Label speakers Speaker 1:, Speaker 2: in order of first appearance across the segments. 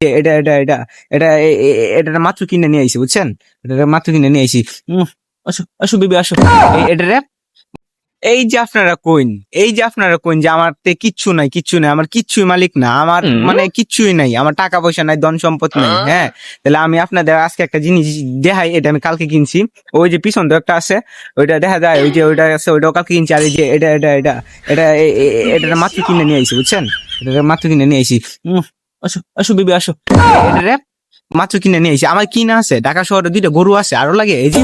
Speaker 1: এটা এটা এটা এটা এটা মাত্র কিনে নিয়ে আইছি বুঝছেন? এটা মাত্র কিনে নিয়ে উম, আসো আসো বিবি আসো। এটা রে এই যে আপনারা কইন এই যে আপনারা কইন যে আমার তে কিচ্ছু নাই কিচ্ছু নাই আমার কিচ্ছুই মালিক না আমার মানে কিচ্ছুই নাই আমার টাকা পয়সা নাই ধন সম্পদ নাই হ্যাঁ? তাহলে আমি আপনাদের আজকে একটা জিনিস দেখাই এটা আমি কালকে কিনছি। ওই যে পিছন তো একটা আছে ওইটা দেখা যায় ওই যে ওইটা আছে ওইটাও কালকে কিনছি আর এই যে এটা এটা এটা এটা এটা মাত্র কিনে নিয়ে আইছি বুঝছেন? মাত্র কিনে নিয়ে উম, আসো আসো বিবি আসো। মাত্র কিনে নিয়ে আইছি। আমার কিনা আছে ঢাকা শহরে দুইটা গরু আছে আরও লাগে। এই যে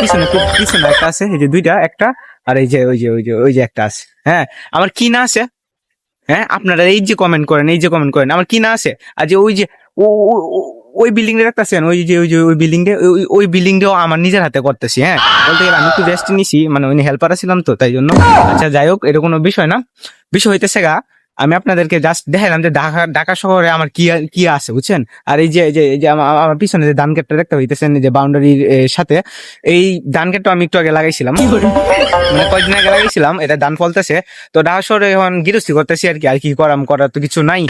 Speaker 1: পিছনে পিছনে একটা আছে এই যে দুইটা একটা আর এই যে ওই যে ওই যে ওই যে একটা আছে। হ্যাঁ আমার কিনা আছে। হ্যাঁ আপনারা এই যে কমেন্ট করেন এই যে কমেন্ট করেন আমার কিনা আছে। আর যে ওই যে ও- ওই বিল্ডিং এর একটা ওই যে ওই যে ওই বিল্ডিং ওই বিল্ডিং আমার নিজের হাতে করতেছি হ্যাঁ। বলতে গেলে আমি একটু রেস্ট নিছি মানে ওই হেল্পার ছিলাম তো তাই জন্য। আচ্ছা যাই হোক এটা কোনো বিষয় না। বিষয় হইতেছে গা আমি আপনাদেরকে জাস্ট দেখালাম যে ঢাকা ঢাকা শহরে আমার কি কি আছে বুঝছেন? আর এই যে এই যে এই যে আমার পিছনে যে ধান ক্ষেতটা দেখতে হইতেছেন যে বাউন্ডারির সাথে এই ধান ক্ষেতটা আমি একটু আগে লাগাইছিলাম। মানে কয়েকদিন আগে লাগাইছিলাম এটা ধান ফলতেছে। তো ঢাকা শহরে এখন গৃহস্থী করতেছি আর কি আর কি করাম করার তো কিছু নাই।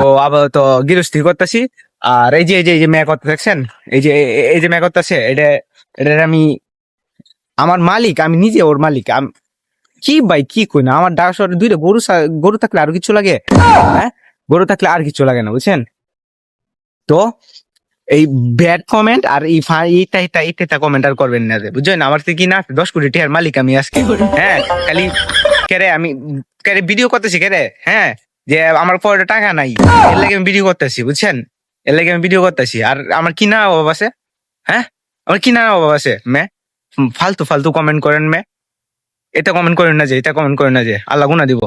Speaker 1: তো আবার তো গৃহস্থী করতেছি। আর এই যে এই যে এই যে মেয়ে করতে দেখছেন? এই যে এই যে মেয়ে করতেছে এটা এটা আমি আমার মালিক আমি নিজে ওর মালিক। আম- কি ভাই কি কই না? আমার ঢাকা শহরে দুইটা গরু গরু থাকলে আর কিছু লাগে? হ্যাঁ? গরু থাকলে আর কিছু লাগে না বুঝছেন? তো এই ব্যাড কমেন্ট আর এই এইটা এটা এটা কমেন্ট আর করবেন না যে, বুঝছেন? আমার থেকে কি না দশ কোটি টাকার মালিক আমি আজকে। হ্যাঁ? খালি কেরে আমি কেরে ভিডিও করতেছি কেরে? হ্যাঁ? যে আমার পরে টাকা নাই। এর লাগে আমি ভিডিও করতেছি বুঝছেন? এর লাগে আমি ভিডিও করতেছি। আর আমার কি না অভাব আছে? হ্যাঁ? আমার কি না অভাব আছে? মে ফালতু ফালতু কমেন্ট করেন মে এটা কমেন্ট করেন না যে এটা কমেন্ট করেন না যে আল্লাহ গুনা দিব।